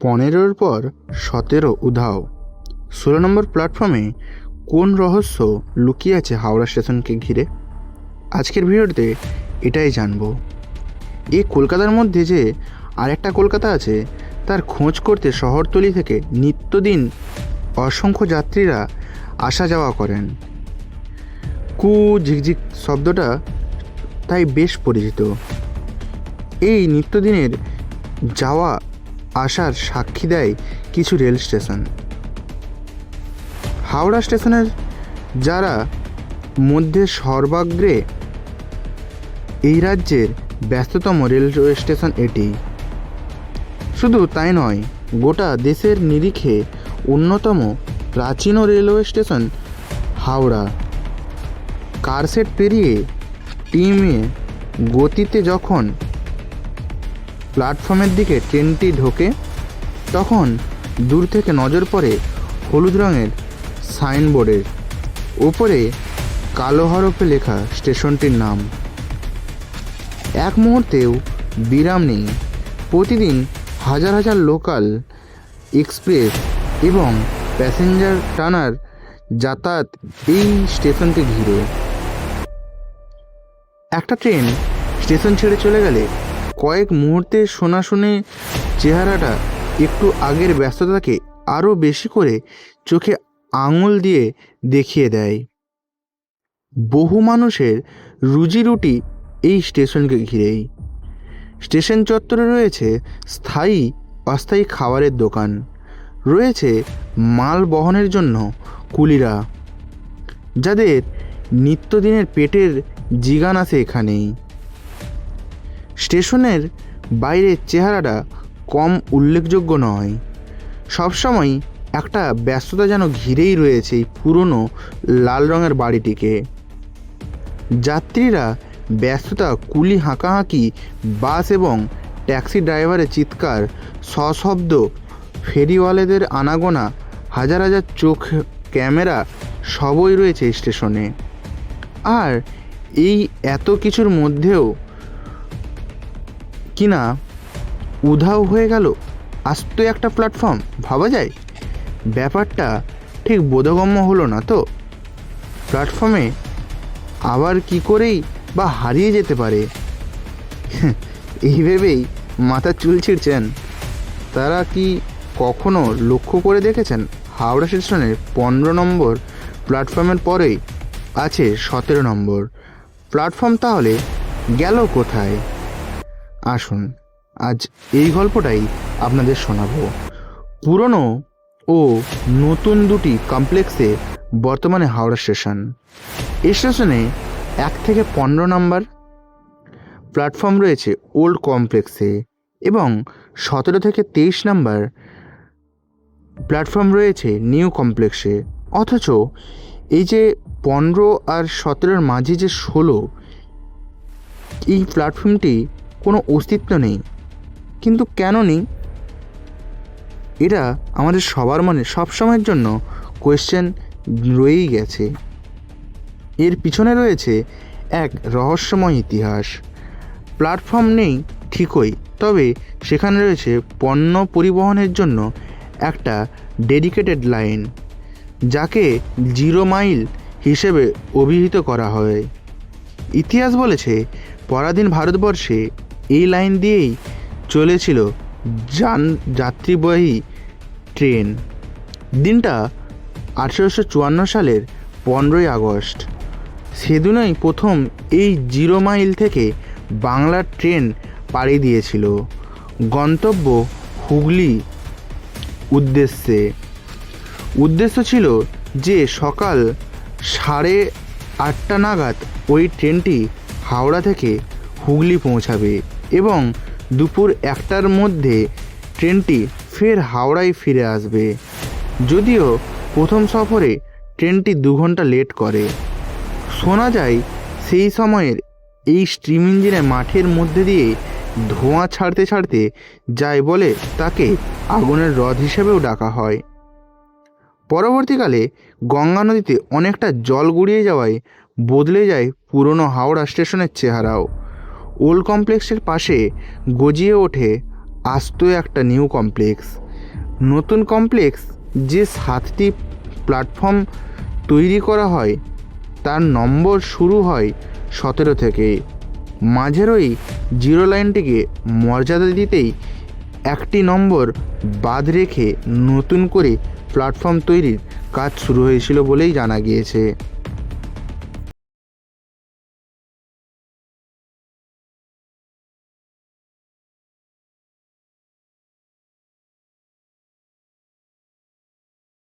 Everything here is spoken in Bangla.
পনেরোর পর সতেরো উধাও। ষোলো নম্বর প্ল্যাটফর্মে কোন রহস্য লুকিয়ে আছে হাওড়া স্টেশনকে ঘিরে? আজকের ভিডিওতে এটাই জানব। এই কলকাতার মধ্যে যে আরেকটা কলকাতা আছে, তার খোঁজ করতে শহরতলি থেকে নিত্যদিন অসংখ্য যাত্রীরা আসা যাওয়া করেন। কু, ঝিকঝিক শব্দটা তাই বেশ পরিচিত। এই নিত্যদিনের যাওয়া আসার সাক্ষী দেয় কিছু রেল স্টেশন। হাওড়া স্টেশনের যারা মধ্যে সর্বাগ্রে এই রাজ্যের ব্যস্ততম রেলওয়ে স্টেশন এটি। শুধু তাই নয়, গোটা দেশের নিরিখে অন্যতম প্রাচীন রেলওয়ে স্টেশন হাওড়া। কারসেট পেরিয়ে টিমে গতিতে যখন প্ল্যাটফর্মের দিকে ট্রেনটি ঢোকে, তখন দূর থেকে নজর পড়ে হলুদ রঙের সাইনবোর্ডের ওপরে কালো হরফে লেখা স্টেশনটির নাম। এক মুহূর্তেও বিরাম নেই। প্রতিদিন হাজার হাজার লোকাল এক্সপ্রেস এবং প্যাসেঞ্জার টানার যাতায়াত এই স্টেশনকে ঘিরে। একটা ট্রেন স্টেশন ছেড়ে চলে গেলে কয়েক মুহূর্তে শোনা শুনে চেহারাটা একটু আগের ব্যস্ততাকে আরও বেশি করে চোখে আঙুল দিয়ে দেখিয়ে দেয়। বহু মানুষের রুজি রুটি এই স্টেশনকে ঘিরেই। স্টেশন চত্বরে রয়েছে স্থায়ী অস্থায়ী খাবারের দোকান। রয়েছে মাল বহনের জন্য কুলিরা, যাদের নিত্যদিনের পেটের জিগান আছে এখানেই। স্টেশনের বাইরের চেহারাটা কম উল্লেখযোগ্য নয়। সবসময় একটা ব্যস্ততা যেন ঘিরেই রয়েছে এই পুরনো লাল রঙের বাড়িটিকে। যাত্রীরা ব্যস্ততা, কুলি হাঁকাহাঁকি, বাস এবং ট্যাক্সি ড্রাইভারের চিৎকার, সশব্দ, ফেরিওয়ালেদের আনাগোনা, হাজার হাজার চোখ ক্যামেরা সবই রয়েছে স্টেশনে। আর এই এত কিছুর মধ্যেও কিনা উধাও হয়ে গেল। আস্ত একটা প্ল্যাটফর্ম ভাবা যায়? ব্যাপারটা ঠিক বোধগম্য হলো না তো। প্ল্যাটফর্মে আবার কি করেই বা হারিয়ে যেতে পারে? এই ভেবেই মাথা চুল ছিঁড়ছেন। তারা কি কখনো লক্ষ্য করে দেখেছেন? হাওড়া স্টেশনের পনেরো নম্বর প্ল্যাটফর্মের পরেই আছে সতেরো নম্বর। প্ল্যাটফর্ম তাহলে গেল কোথায়? আসুন, আজ এই গল্পটাই আপনাদের শোনাবো। পুরনো ও নতুন দুটি কমপ্লেক্সে বর্তমানে হাওড়া স্টেশন। এই স্টেশনে এক থেকে পনেরো নম্বর প্ল্যাটফর্ম রয়েছে ওল্ড কমপ্লেক্সে এবং সতেরো থেকে তেইশ নম্বর প্ল্যাটফর্ম রয়েছে নিউ কমপ্লেক্সে। অথচ এই যে পনেরো আর সতেরোর মাঝে যে ষোলো, এই প্ল্যাটফর্মটি কোনো অস্তিত্ব নেই। কিন্তু কেন নেই? এটা আমাদের সবার মনে সবসময়ের জন্য কোয়েশ্চেন রয়েই গেছে। এর পিছনে রয়েছে এক রহস্যময় ইতিহাস। প্ল্যাটফর্ম নেই ঠিকই, তবে সেখানে রয়েছে পণ্য পরিবহনের জন্য একটা ডেডিকেটেড লাইন যাকে জিরো মাইল হিসেবে অভিহিত করা হয়। ইতিহাস বলেছে, পরাধীন ভারতবর্ষে এই লাইন দিয়েই চলেছিল যান, যাত্রীবাহী ট্রেন। দিনটা আঠেরোশো চুয়ান্ন সালের পনেরোই আগস্ট। সেদিনই প্রথম এই জিরো মাইল থেকে বাংলার ট্রেন পাড়ি দিয়েছিল। গন্তব্য হুগলি উদ্দেশ্যে। উদ্দেশ্য ছিল যে সকাল সাড়ে আটটা নাগাদ ওই ট্রেনটি হাওড়া থেকে হুগলি পৌঁছাবে। এবং দুপুর একটার মধ্যে ট্রেনটি ফের হাওড়ায় ফিরে আসবে। যদিও প্রথম সফরে ট্রেনটি দু ঘণ্টা লেট করে। শোনা যায়, সেই সময়ের এই স্ট্রিম ইঞ্জিনে মাঠের মধ্যে দিয়ে ধোঁয়া ছাড়তে ছাড়তে যায় বলে তাকে আগুনের হ্রদ হিসেবেও ডাকা হয়। পরবর্তীকালে গঙ্গা নদীতে অনেকটা জল গড়িয়ে যাওয়ায় বদলে যায় পুরনো হাওড়া স্টেশনের চেহারাও। ওল্ড কমপ্লেক্সের পাশে গজিয়ে ওঠে আস্ত একটা নিউ কমপ্লেক্স। নতুন কমপ্লেক্স যে সাতটি প্ল্যাটফর্ম তৈরি করা হয়, তার নম্বর শুরু হয় সতেরো থেকে মাঝের ওই জিরো লাইনটিকে মর্যাদা দিতেই একটি নম্বর বাদ রেখে নতুন করে প্ল্যাটফর্ম তৈরির কাজ শুরু হয়েছিল বলেই জানা গিয়েছে।